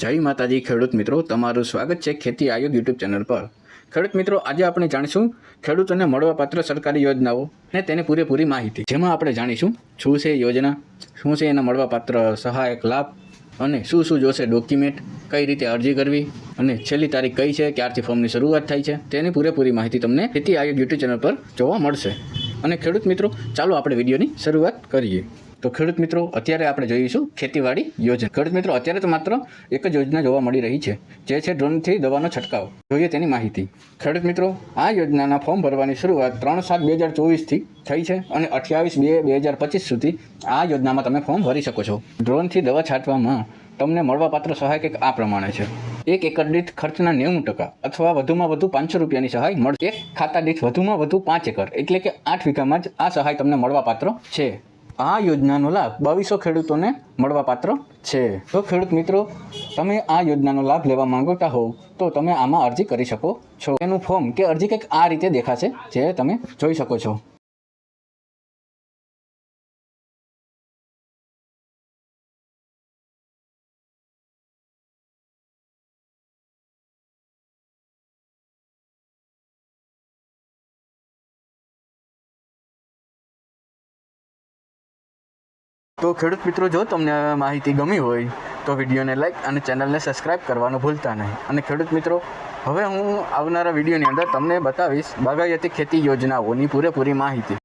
જય માતાજી ખેડૂત મિત્રો, તમારું સ્વાગત છે ખેતી આયોગ યુટ્યુબ ચેનલ પર. ખેડૂત મિત્રો, આજે આપણે જાણીશું ખેડૂતોને મળવાપાત્ર સરકારી યોજનાઓ અને તેની પૂરેપૂરી માહિતી. જેમાં આપણે જાણીશું શું છે યોજના, શું છે એના મળવાપાત્ર સહાયક લાભ, અને શું શું જોશે ડોક્યુમેન્ટ, કઈ રીતે અરજી કરવી, અને છેલ્લી તારીખ કઈ છે, ક્યારથી ફોર્મની શરૂઆત થાય છે, તેની પૂરેપૂરી માહિતી તમને ખેતી આયોગ યુટ્યુબ ચેનલ પર જોવા મળશે. અને ખેડૂત મિત્રો, ચાલો આપણે વિડીયોની શરૂઆત કરીએ. તો ખેડૂત મિત્રો, અત્યારે આપણે જોઈશું ખેતીવાડી યોજના. ખેડૂત મિત્રો, અત્યારે તો માત્ર એક જ યોજના જોવા મળી રહી છે, જે છે ડ્રોનથી દવાનો છંટકાવ. જોઈએ તેની માહિતી. ખેડૂત મિત્રો, આ યોજનાના ફોર્મ ભરવાની શરૂઆત ત્રણ સાત બે હજાર ચોવીસથી થઈ છે અને અઠ્યાવીસ બે બે હજાર પચીસ સુધી આ યોજનામાં તમે ફોર્મ ભરી શકો છો. ડ્રોનથી દવા છાંટવામાં તમને મળવાપાત્ર સહાય કંઈક આ પ્રમાણે છે. એક એકર દીઠ ખર્ચના નેવું ટકા અથવા વધુમાં વધુ પાંચસો રૂપિયાની સહાય મળશે. એક ખાતા દીઠ વધુમાં વધુ પાંચ એકર, એટલે કે આઠ વીઘામાં જ આ સહાય તમને મળવાપાત્ર છે. આ યોજનાનો લાભ બાવીસો ખેડૂતોને મળવાપાત્ર છે. જો ખેડૂત મિત્રો, તમે આ યોજનાનો લાભ લેવા માંગતા હોવ, તો તમે આમાં અરજી કરી શકો છો. એનું ફોર્મ કે અરજી કંઈક આ રીતે દેખાશે, જે તમે જોઈ શકો છો. તો ખેડૂત મિત્રો, જો તમને માહિતી ગમી હોય, તો વિડીયોને લાઈક અને ચેનલને સબસ્ક્રાઇબ કરવાનું ભૂલતા નહીં. અને ખેડૂત મિત્રો, હવે હું આવનારા વિડીયોની અંદર તમને બતાવીશ બાગાયતી ખેતી યોજનાઓની પૂરેપૂરી માહિતી.